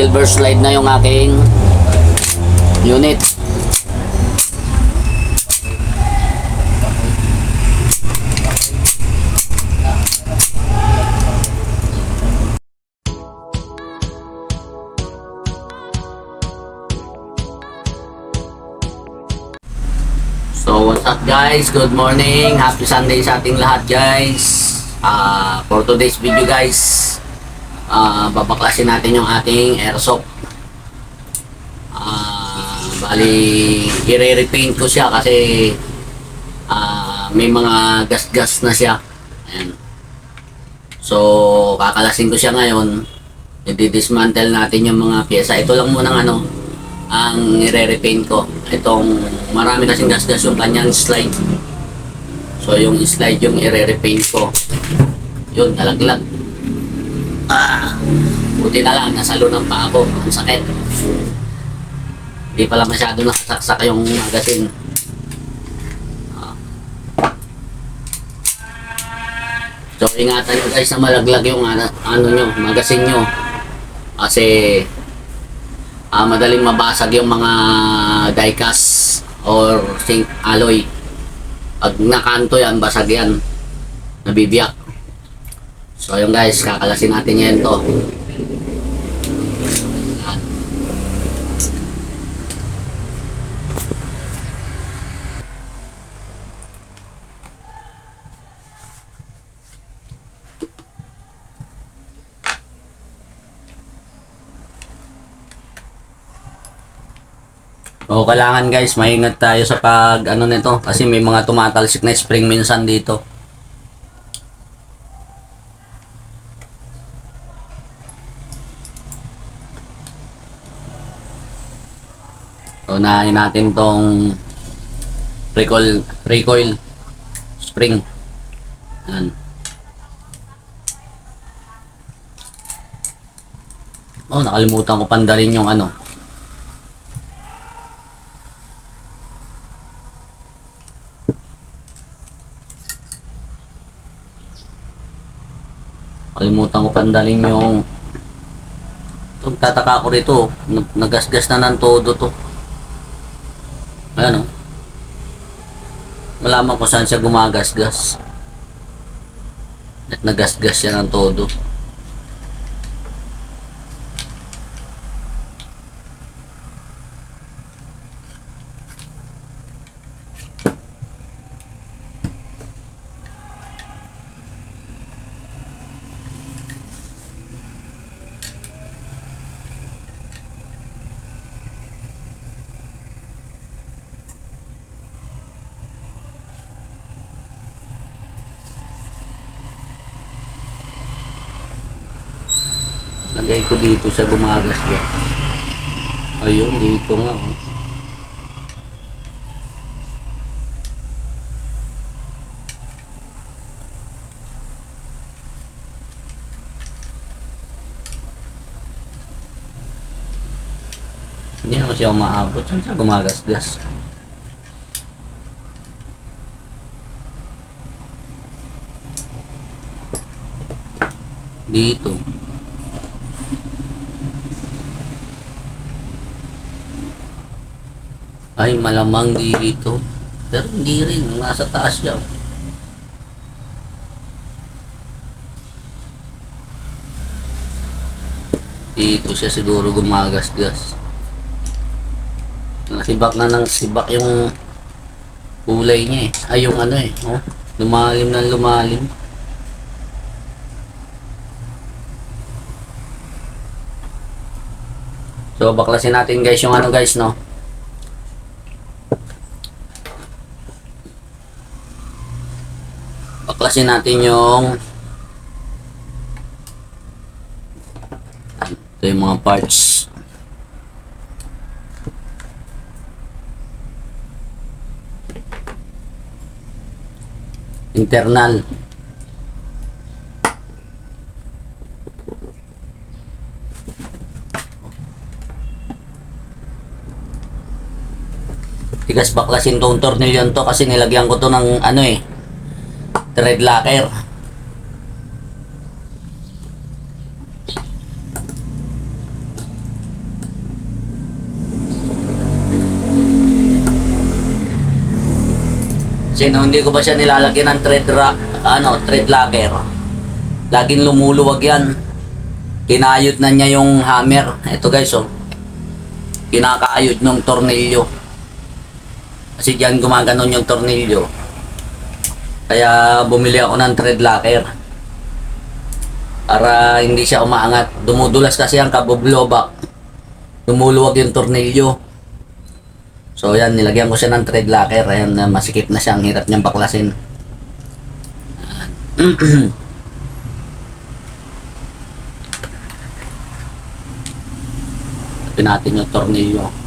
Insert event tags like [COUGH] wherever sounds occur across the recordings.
silver slide na yung aking unit. So what's up guys? Good morning. Happy Sunday sa ating lahat guys. Ah, for today's video guys, ah babaklasin natin yung ating airsoft. Ah, bali i-repaint ko siya kasi ah may mga gas-gas na siya. Ayan. So, kakalasin ko siya ngayon. I-dismantle natin yung mga pyesa. Ito lang muna ng ano, ang i-repaint ko. Itong marami kasing gas-gas yung kanyang slide. So yung slide yung i-repaint ko. Yun, nalaglag. Ah, buti na lang, nasa lunang pa ako. Ang sakit. Hindi pala masyado nakasaksak yung magazine. Ah. So ingatan nyo guys na malaglag yung ano, ano nyo, magazine nyo. Kasi ah madaling mabasag yung mga diecast or zinc alloy. Pag nakanto yan, basag yan. Nabibiyak. So ayun guys, kakalasin natin yan to. O kailangan guys, maingat tayo sa pag ano nito kasi may mga tumatalsik na spring minsan dito. Unahin natin tong recoil recoil spring. Yan. Oh, nakalimutan ko pandalin yung ano, Kalimutan ko pandalin yung tataka ko rito, nag- nagasgas na ng todo to. Ayan o. Malaman ko saan siya gumagasgas. At nagasgas siya ng todo. Lagay ko dito sa gumagasgas. Ayun, dito nga. Oh. Hindi na kasi ako maabot. Saan siya gumagasgas? Dito. Ay, malamang dito. Pero hindi rin. Nasa taas siya. Dito siya siguro gumagasgas. Sibak na ng sibak yung kulay niya eh. Ay, yung ano eh. Oh, lumalim na lumalim. So, baklasin natin guys yung ano guys, no? Baklasin natin yung ito yung mga parts. Internal. Tigas baklasin tong tornilyon to kasi nilagyan ko to ng ano eh Red Locker. Kasi no, hindi ko ba siya nilalagyan ng thread ra ano, thread locker. Laging lumuluwag yan. Kinayod na niya yung hammer. Ito guys, oh. Kinakaayod ng tornilyo. Kasi diyan gumaganon yung tornilyo. Kaya bumili ako ng thread locker. Para hindi siya umaangat. Dumudulas kasi ang kaboblobak. Lumuluwag yung tornilyo. So yan, nilagyan ko siya ng thread locker. Ayan, masikip na siya. Ang hirap niyang baklasin. [CLEARS THROAT] Ito natin yung tornilyo.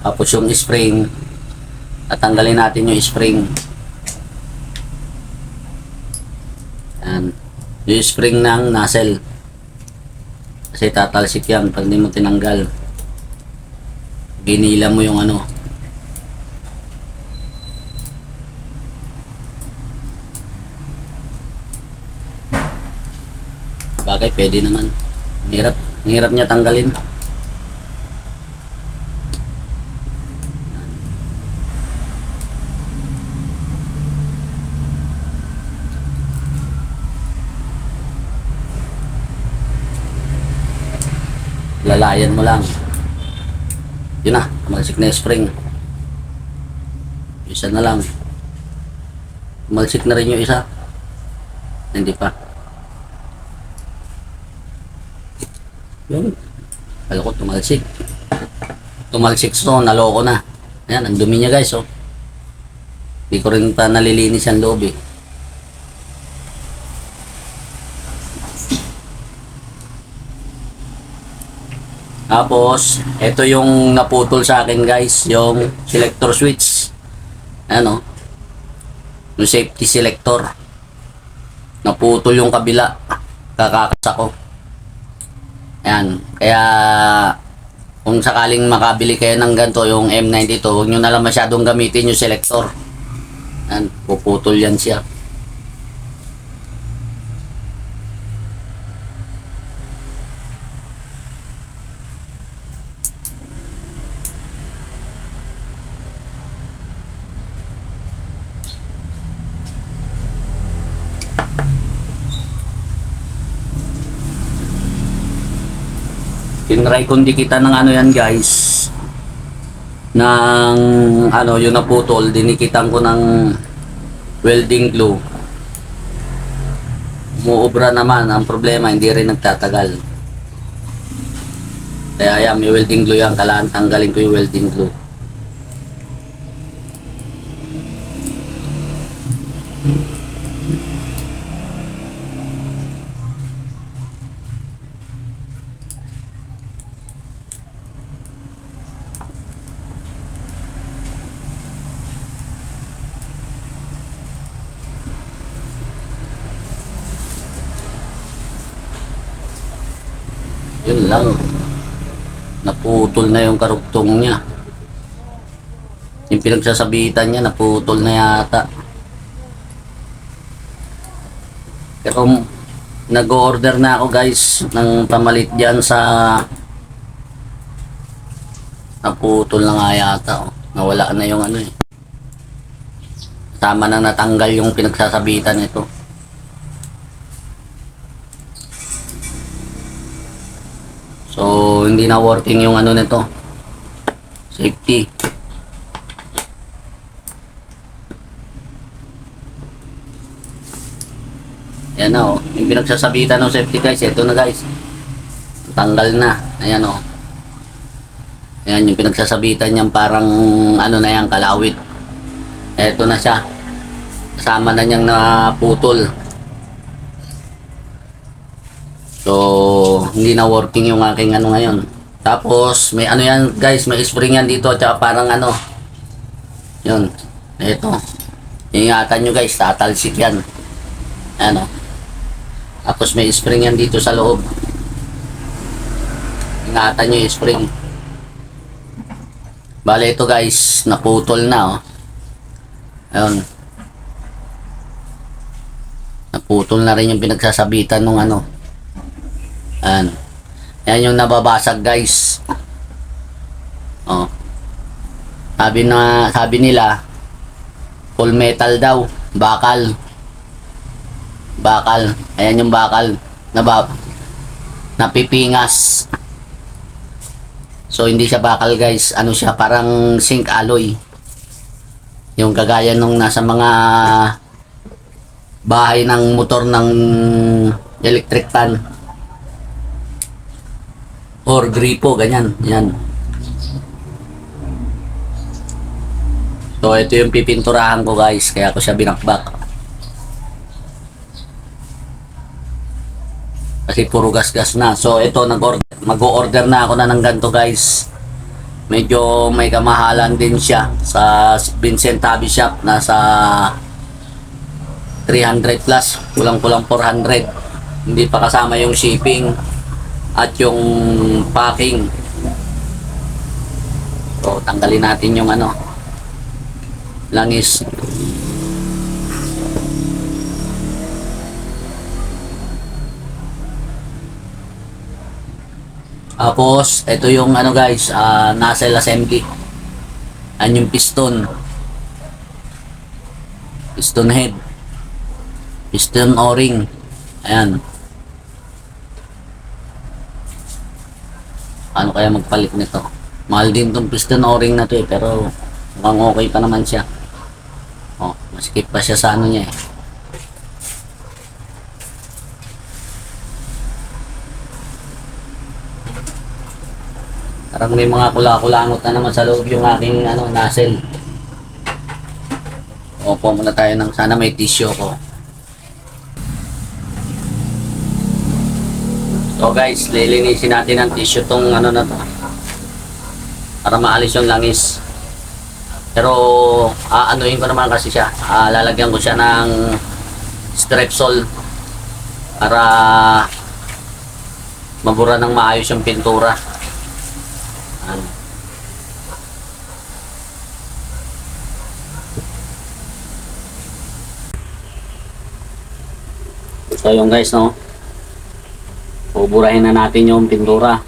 Tapos yung spring, tatanggalin natin yung spring. Yan. Yung spring ng nozzle. Kasi tatalsik yan pag di mo tinanggal. Ginila mo yung ano. Bagay, pwede naman. Hirap, hirap niya tanggalin. Lalayan mo lang. Yun na tumalsik na spring. Isa na lang. Tumalsik na rin yung isa. Hindi pa. Yun. Ko tumalsik. Tumalsik so naloko na. Ayan ang dumi niya guys oh. Hindi ko rin pa nalilinis ang loob eh Tapos, ito yung naputol sa akin guys, yung selector switch. Ano? Yung safety selector. Naputol yung kabila. Kakakas ako. Ayan. Kaya, kung sakaling makabili kayo ng ganito, yung M92, huwag nyo na lang masyadong gamitin yung selector. Ayan, puputol yan siya. Tinry kong dikitan ng ano yan guys. Ng ano yung naputol, dinikitan ko ng welding glue. Umuobra naman. Ang problema, hindi rin nagtatagal. Kaya yan, may welding glue yan. Kailangan tanggalin ko yung welding glue. Yun lang. Naputol na karugtong niya. Yung pinagsasabitan niya, naputol na yata. Pero nag-order na ako guys ng pamalit dyan sa naputol na nga yata. Oh. Nawala na yung ano eh. Tama na natanggal yung pinagsasabitan nito. So, hindi na working yung ano nito. Safety. Ayan na oh. Yung pinagsasabitan ng safety guys. Ito na guys. Tanggal na. Ayan oh. Ayan yung pinagsasabitan niyang parang ano na yan, kalawit. Ito na siya. Kasama na niyang naputol. So, hindi na working yung aking ano ngayon. Tapos, may ano yan guys, may spring yan dito at saka parang ano. Yun. Ito. Ingatan nyo guys, tatalsik yan. Ano. Tapos may spring yan dito sa loob. Ingatan nyo yung spring. Bale ito guys, naputol na oh. Ayun. Naputol na rin yung pinagsasabitan nung ano Ayan. Yan yung nababasag guys. Oh. Sabi na sabi nila full metal daw, bakal. Bakal. Ayan yung bakal. Naba napipingas. So hindi siya bakal guys, ano siya parang zinc alloy. Yung kagaya nung nasa mga bahay ng motor ng electric fan or gripo, ganyan. Yan. So, ito yung pipinturahan ko guys. Kaya ko siya binakbak. Kasi puro gas-gas na. So, ito, mag-order na ako na ng ganito guys. Medyo may kamahalan din siya sa Vincent Tabi Shop. Nasa 300 plus. Kulang-kulang 400. Hindi pa kasama yung shipping at yung packing. So, tanggalin natin yung ano, langis. Tapos, ito yung ano guys, ah, nozzle assembly. Yan yung piston. Piston head. Piston o-ring. Ayan. Ano kaya magpalit nito? Mahal din tong piston o-ring na to eh, pero mukhang okay pa naman siya. Oh, maskip pa siya sa ano niya eh. Parang may mga kula-kulangot na naman sa loob yung aking ano, nozzle. Opo muna tayo ng sana may tissue ko. So guys, lilinisin natin ng tissue tong ano na to. Para maalis yung langis. Pero aanuhin ko naman kasi siya. Ah, lalagyan ko siya ng Strepsol para mabura ng maayos yung pintura. Ano. So yung guys no, Buburahin na natin yung pintura.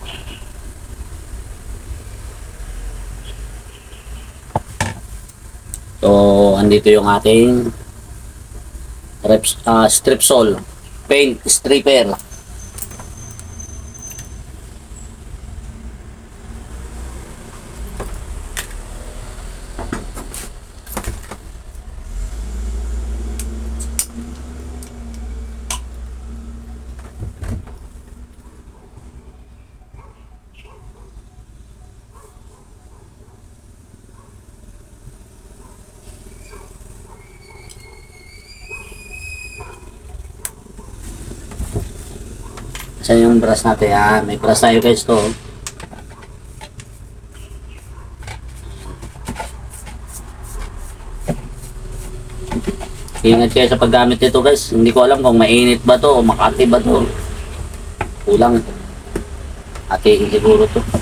So, andito yung ating reps, uh, stripsol paint stripper. Saan yung brush natin? Ah, may brush tayo guys to. Ingat kayo sa paggamit nito guys. Hindi ko alam kung mainit ba to o makati ba to. Kulang. Ate siguro to.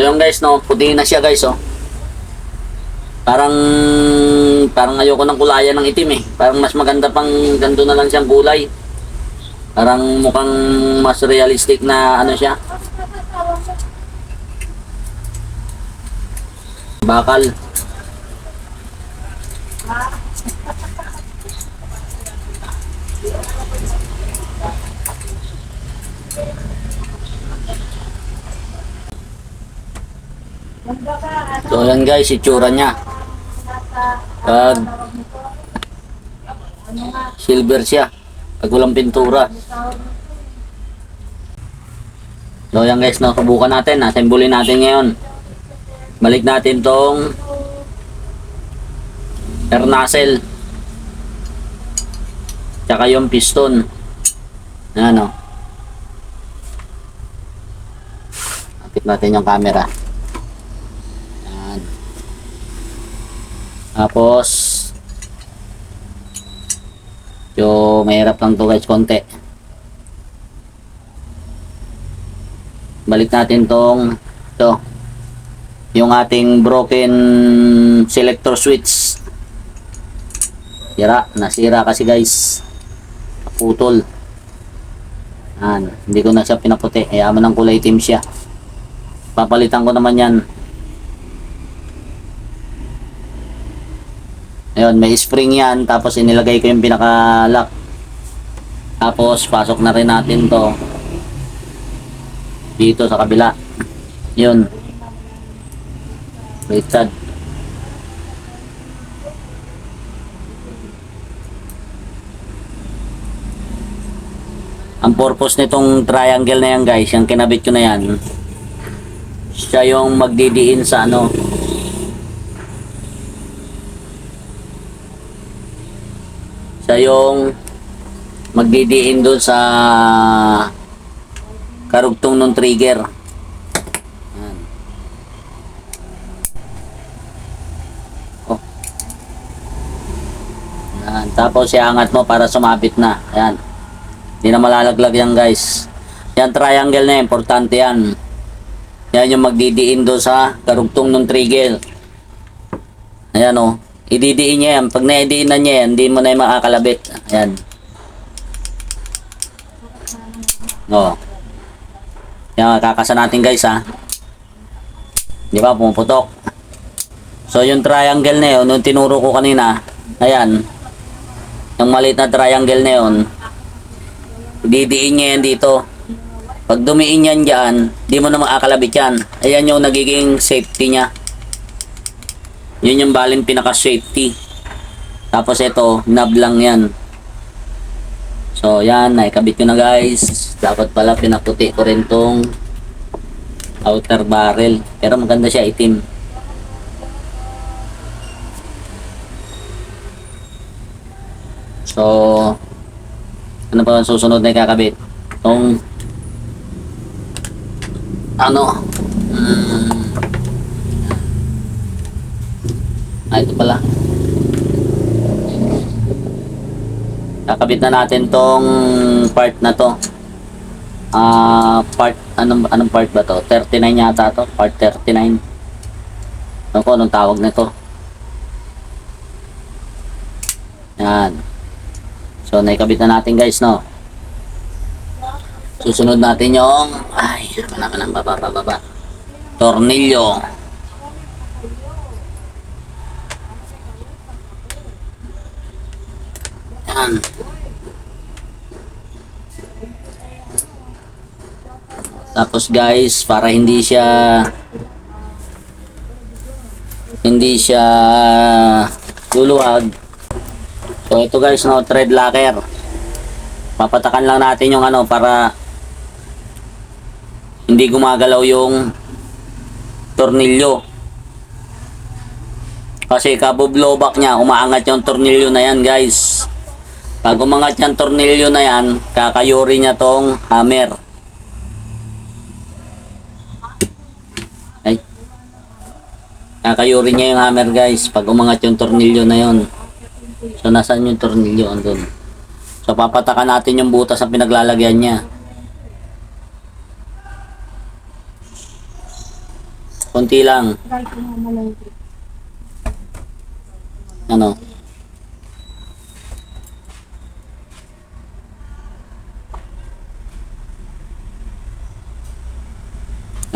So yung guys, no, puti na siya guys, oh. Parang, parang ayoko ng kulayan ng itim eh. Parang mas maganda pang ganito na lang siyang kulay. Parang mukhang mas realistic na ano siya. Bakal. So yan guys, itsura niya. Pag silver siya. Pag walang pintura. So yan guys, no, subukan natin. Assemble natin ngayon. Balik natin tong air nozzle. Tsaka yung piston. Ano? Kapit natin yung camera. Yan. Tapos, yung mahirap lang to guys, konti. Balik natin tong, to, yung ating broken selector switch. Sira, nasira kasi guys. Putol. Yan, hindi ko na siya pinaputi. Ayaman ng kulay itim siya. Papalitan ko naman yan. Ayun, may spring yan. Tapos inilagay ko yung pinaka-lock. Tapos, pasok na rin natin to. Dito sa kabila. Yun. Baliktad. Ang purpose nitong triangle na yan guys, yung kinabit ko na yan, siya yung magdidiin sa ano, siya magdidiin doon sa karugtong ng trigger. Yan. Oh. Yan. Tapos iangat mo para sumabit na. Ayan. Hindi na malalaglag yan guys. Yan triangle na yan. Importante yan. Yan yung magdidiin doon sa karugtong ng trigger. Ayan o. Oh. Ididiin niya yan. Pag naidiin na niya yan, hindi mo na yung makakalabit. Ayan. O. Yan, kakasa natin guys ha. Di ba, pumuputok. So, yung triangle na yun, yung tinuro ko kanina, ayan, yung maliit na triangle na yun, didiin niya yan dito. Pag dumiin yan dyan, di mo na makakalabit yan. Ayan yung nagiging safety niya. Yun yung balin pinaka-safety. Tapos ito, knob lang yan. So, yan, naikabit ko na guys. Dapat pala pinaputi ko rin tong outer barrel. Pero maganda siya itim. So, ano pa susunod na ikakabit? Tong ano? Mm, ah, ito pala. Kakabit na natin tong part na to. Ah, part anong anong part ba to? 39 yata to, part 39. Ano ko anong tawag nito? Yan. So, naikabit na natin guys, no? Susunod natin yung, ay, wala ka nang baba, baba, baba. Tornilyo. Yan. Tapos guys, para hindi siya hindi siya luluwag. So ito guys, no, thread locker. Papatakan lang natin yung ano para hindi gumagalaw yung tornilyo. Kasi kabublow back niya, umaangat yung tornilyo na yan guys. Pag umangat yung tornilyo na yan, kakayuri niya tong hammer. Kakayuri niya yung hammer guys, pag umangat yung tornilyo na yon. So, nasaan yung tornilyo? Andun. So, papatakan natin yung butas sa pinaglalagyan niya. Konti lang. Ano?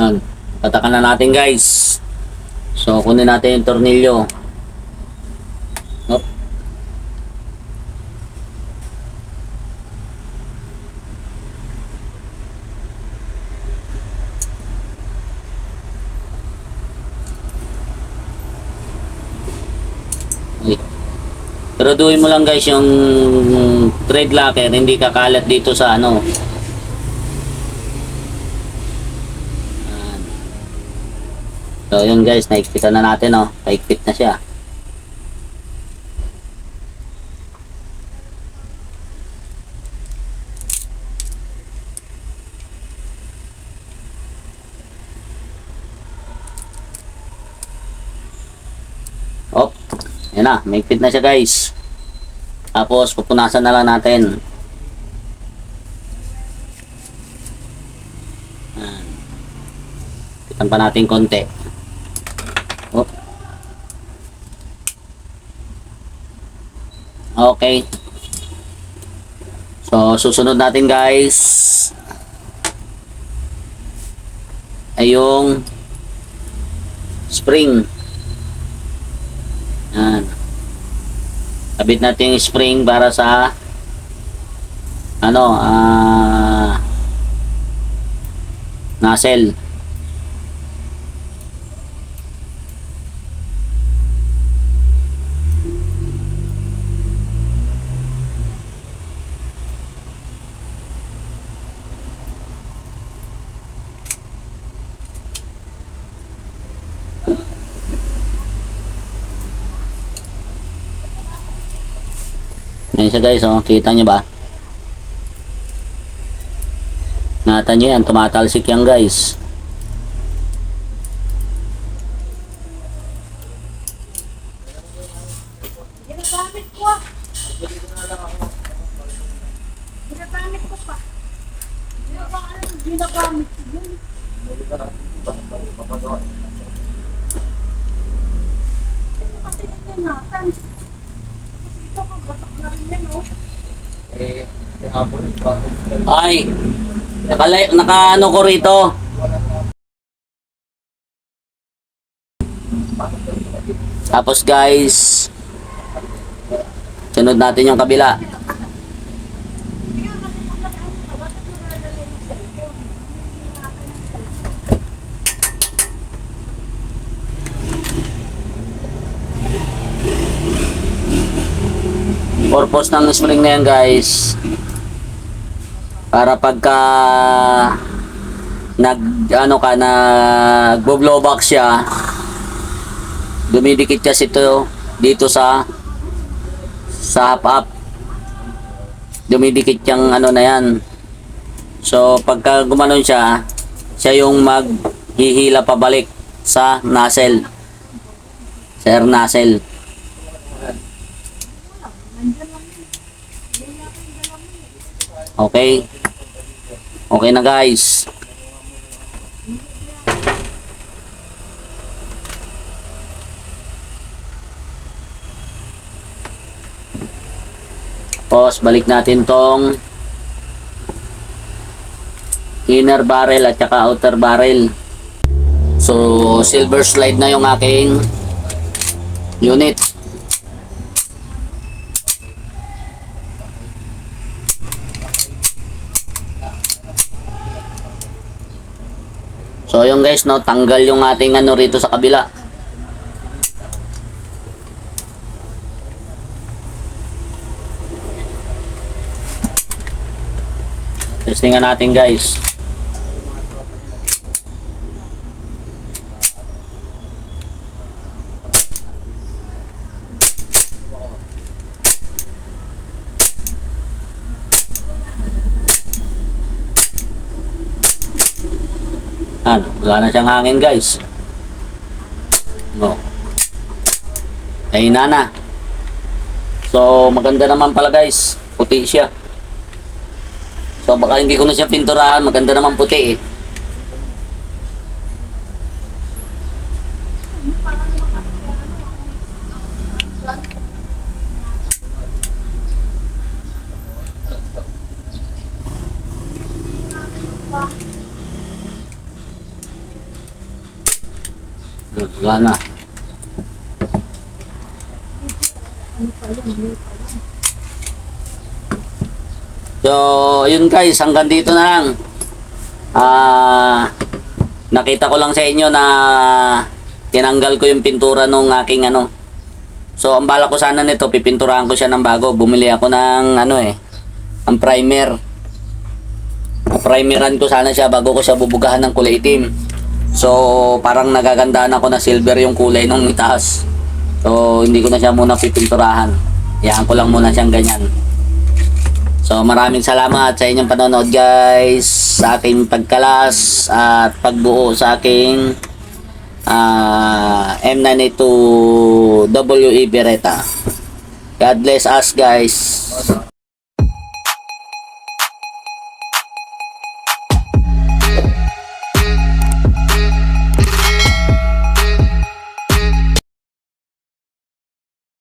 Yan. Patakan na natin guys. So, kunin natin yung tornilyo. Hop. Okay. Traduhin mo lang guys yung thread locker, hindi kakalat dito sa ano. So yun guys, naikpitan na natin oh. Paikpit na siya. Op. Yan na, may fit na siya guys. Tapos pupunasan na lang natin. Pitan pa natin konti. Okay. So, susunod natin guys ay yung spring. Yan. Kabit natin yung spring para sa ano, ah nozzle. Siya guys, oh, kita nyo ba? Nata nyo yan, tumatalsik yan guys. Ginagamit ko ah. Ginagamit ko pa. Hindi ko alam yung ginagamit ko yun. Kasi ito natin. Ito ka, batak na rin yan oh. Ay, nakalay, naka ano ko rito. Tapos guys, sunod natin yung kabila. Purpose ng spring na yan guys, para pagka nag ano ka nag blowback siya dumidikit kasi ito dito sa sa half up dumidikit yung ano na yan. So pagka gumanon siya siya yung maghihila pabalik sa nozzle sa air nozzle okay okay na guys Tapos balik natin tong inner barrel at saka outer barrel. So silver slide na yung aking unit. So yung guys no, tanggal yung ating ano rito sa kabila. Testingan natin guys. Ano, wala na siyang hangin guys. No. Ay na. So maganda naman pala guys. Puti siya. So baka hindi ko na siya pinturahan, maganda naman puti eh. Wala na. So, yun guys, hanggang dito na lang. Ah, nakita ko lang sa inyo na tinanggal ko yung pintura nung aking ano. So, ang bala ko sana nito, pipinturahan ko siya ng bago. Bumili ako ng ano eh, ang primer. Primeran ko sana siya bago ko siya bubugahan ng kulay itim. So, parang nagagandaan ako na silver yung kulay nung itaas. So, hindi ko na siya muna pipinturahan. Iyan ko lang muna siyang ganyan. So maraming salamat sa inyong panonood guys sa aking pagkalas at pagbuo sa aking ah, M982 WE Beretta. God bless us guys.